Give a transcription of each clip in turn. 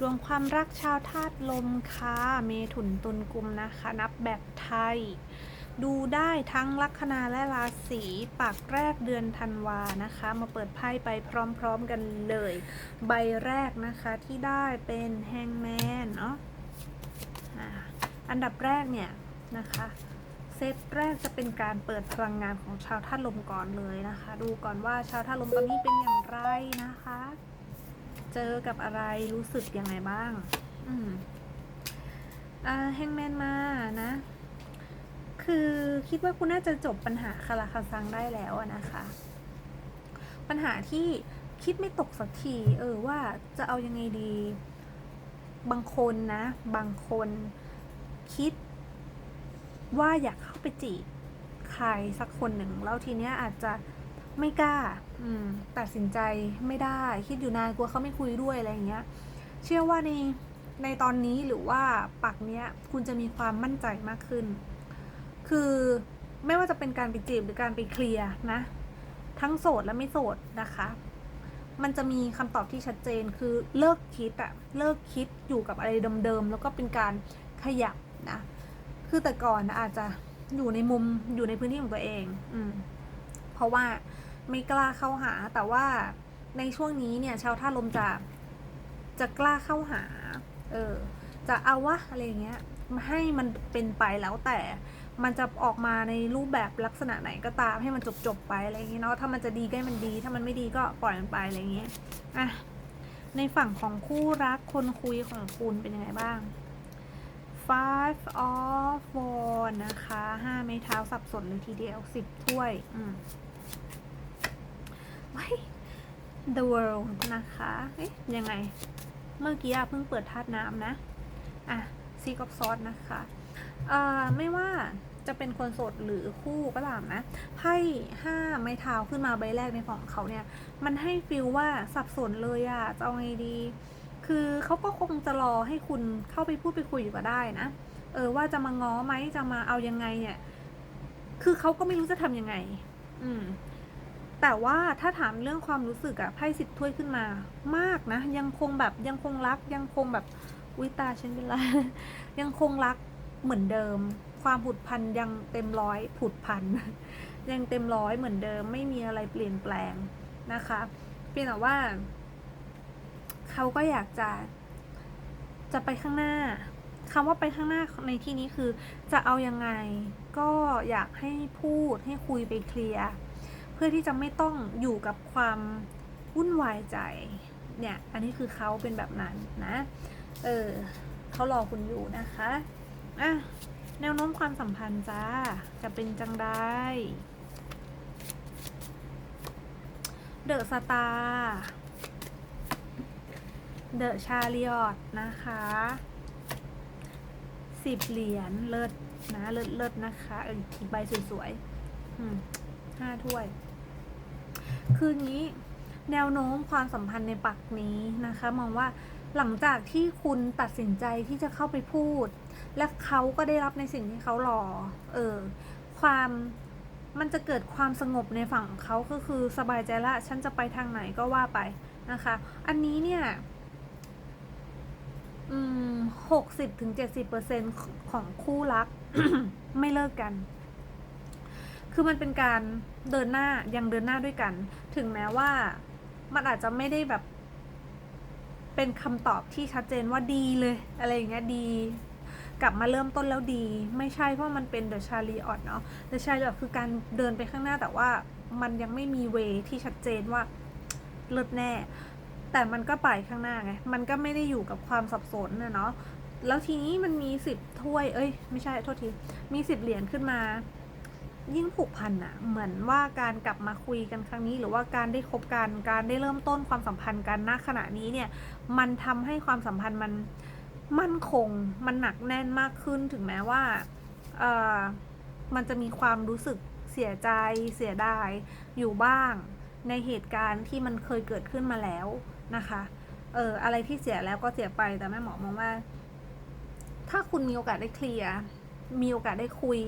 ดวงความรักชาวธาตุลมค่ะ เมถุนตุลกุมนะคะ นับแบบไทย ดูได้ทั้งลัคนาและราศีปากแรกเดือนธันวานะคะ มาเปิดไพ่ไปพร้อมๆกันเลย ใบแรกนะคะที่ได้เป็นแฮงแมนเนาะอันดับแรกเนี่ยนะคะเซตแรกจะเป็นการเปิดพลังงานของชาวธาตุลมก่อนเลยนะคะ ดูก่อนว่าชาวธาตุลมตอนนี้เป็นอย่างไรนะคะ เจอกับอะไรรู้สึกยังไงบ้าง อืมอ่าแฮงแมนมานะ คือคิดว่าคุณน่าจะจบปัญหาคาราคาซังได้แล้วอะนะคะ ปัญหาที่คิดไม่ตกสักที เออว่าจะเอายังไงดี บางคนนะ บางคนคิด ว่าอยากเข้าไปจีบใครสักคนหนึ่งแล้วทีเนี้ยอาจจะ ไม่กล้า อืม ตัดสินใจไม่ได้ คิดอยู่นานกลัวเขาไม่คุยด้วยอะไรอย่างเงี้ย เชื่อว่าในในตอนนี้หรือว่าปักเนี้ยคุณจะมีความมั่นใจมากขึ้น คือไม่ว่าจะเป็นการไปจีบหรือการไปเคลียร์นะ ทั้งโสดและไม่โสดนะคะ มันจะมีคำตอบที่ชัดเจนคือเลิกคิดอะเลิกคิดอยู่กับอะไรเดิมๆแล้วก็เป็นการขยับนะ คือแต่ก่อนอาจจะอยู่ในมุมอยู่ในพื้นที่ของตัวเอง อืม เพราะว่า ไม่กล้าเข้าหา แต่ว่าในช่วงนี้เนี่ยชาวท่าลมจะจะกล้าเข้าหา เออ จะเอาวะอะไรอย่างเงี้ยให้มันเป็นไปแล้วแต่มันจะออกมาในรูปแบบลักษณะไหนก็ตามให้มันจบจบๆไปอะไรอย่างเงี้ยเนาะถ้ามันจะดีก็ให้มันดี ถ้ามันไม่ดีก็ปล่อยมันไปอะไรอย่างเงี้ยอะในฝั่งของคู่รักคนคุยของคุณเป็นยังไงบ้าง five of w a n d นะคะห้าไม้เท้าสับสนเลยทีเดียวสิบถ้วย อืม the world นะคะเอ๊ะยังไง เมื่อกี้เพิ่งเปิดธาตุน้ำนะ อะ seek of swords นะคะเอ่อไม่ว่าจะเป็นคนโสดหรือคู่ก็ตามนะไพ่ห้าไม้เท้าขึ้นมาใบแรกในของเขาเนี่ย มันให้ฟีลว่าสับสนเลยอะจะเอาไงดี คือเขาก็คงจะรอให้คุณเข้าไปพูดไปคุยอยู่ก็ได้นะ เออว่าจะมาง้อไหมจะมาเอายังไงเนี่ย คือเขาก็ไม่รู้จะทำยังไง อืม แต่ว่าถ้าถามเรื่องความรู้สึกอะไพ่สิบถ้วยขึ้นมามากนะ ยังคงแบบยังคงรัก ยังคงแบบวิตาฉันเป็นไรยังคงรักเหมือนเดิม ความผุดพันยังเต็มร้อยผุดพันยังเต็มร้อยเหมือนเดิม ไม่มีอะไรเปลี่ยนแปลงนะคะเพียงแต่ว่า เขาก็อยากจะจะไปข้างหน้าคำว่าไปข้างหน้าในที่นี้คือ จะเอายังไง ก็อยากให้พูดให้คุยไปเคลียร์ เพื่อที่จะไม่ต้องอยู่กับความวุ่นวายใจเนี่ยอันนี้คือเขาเป็นแบบนั้นนะ เออเขารอคุณอยู่นะคะอะแนวโน้มความสัมพันธ์จ้าจะเป็นจังได้เดอะสตาร์เดอะชาริออตนะคะสิบเหรียญเลิศนะ เลิศเลิศนะคะ เอออีกใบสวยๆห้าถ้วย คืองี้แนวโน้มความสัมพันธ์ในปักนี้นะคะ มองว่าหลังจากที่คุณตัดสินใจที่จะเข้าไปพูด และเขาก็ได้รับในสิ่งที่เขารอเออความมันจะเกิดความสงบในฝั่งเขาก็คือสบายใจละ ฉันจะไปทางไหนก็ว่าไปนะคะ อันนี้เนี่ยหกสิบถึงเจ็ดสิบเปอร์เซ็นของคู่รัก ไม่เลิกกัน คือมันเป็นการเดินหน้ายังเดินหน้าด้วยกัน ถึงแม้ว่ามันอาจจะไม่ได้แบบ เป็นคำตอบที่ชัดเจนว่าดีเลย อะไรอย่างเงี้ยดี กลับมาเริ่มต้นแล้วดี ไม่ใช่เพราะมันเป็นเดอะชาลีออดเนาะเดอะชาลีออดคือการเดินไปข้างหน้าแต่ว่ามันยังไม่มีเวที่ชัดเจนว่าเลิศแน่ แต่มันก็ไปข้างหน้าไง มันก็ไม่ได้อยู่กับความสับสนนะเนาะแล้วทีนี้มันมีสิบถ้วย เอ้ย ไม่ใช่ โทษที มีสิบเหรียญขึ้นมา ยิ่งผูกพันอะเหมือนว่าการกลับมาคุยกันครั้งนี้ หรือว่าการได้คบกัน การได้เริ่มต้นความสัมพันธ์กันณขณะนี้เนี่ย มันทำให้ความสัมพันธ์มันมั่นคง มันหนักแน่นมากขึ้น ถึงแม้ว่าเออมันจะมีความรู้สึกเสียใจ เสียดาย อยู่บ้าง ในเหตุการณ์ที่มันเคยเกิดขึ้นมาแล้วนะคะ เอออะไรที่เสียแล้วก็เสียไป แต่แม่หมอมองว่า ถ้าคุณมีโอกาสได้เคลียร์ มีโอกาสได้คุย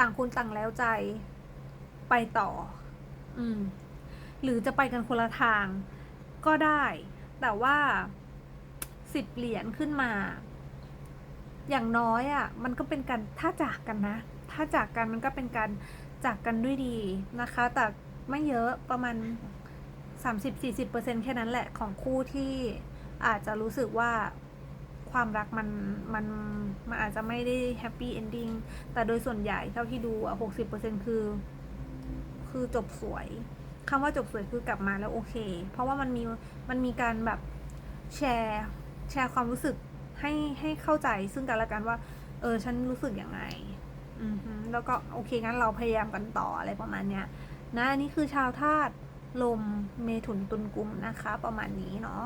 ต่างคนต่างแล้วใจ ไปต่อ อืม หรือจะไปกันคนละทาง ก็ได้ แต่ว่าสิบเหรียญขึ้นมา อย่างน้อยอะ่ะ มันก็เป็นการถ้าจากกันนะ ถ้าจากกันมันก็เป็นการจากกันด้วยดีนะคะ แต่ไม่เยอะประมาณ 30-40%แค่นั้นแหละของคู่ที่อาจจะรู้สึกว่า ความรักมันมันมันอาจจะไม่ได้แฮปปี้เอนดิ้งแต่โดยส่วนใหญ่เท่าที่ดูอะ60%คือ คือจบสวยคำว่าจบสวยคือกลับมาแล้วโอเค เพราะว่ามันมีมันมีการแบบแชร์แชร์ความรู้สึกให้ให้เข้าใจซึ่งกันและกันว่า เออ ฉันรู้สึกยังไง อือแล้วก็โอเคงั้นเราพยายามกันต่ออะไรประมาณเนี้ยนะอันนี้คือชาวธาตุลมเมถุนตุลกุมนะคะ ประมาณนี้เนาะ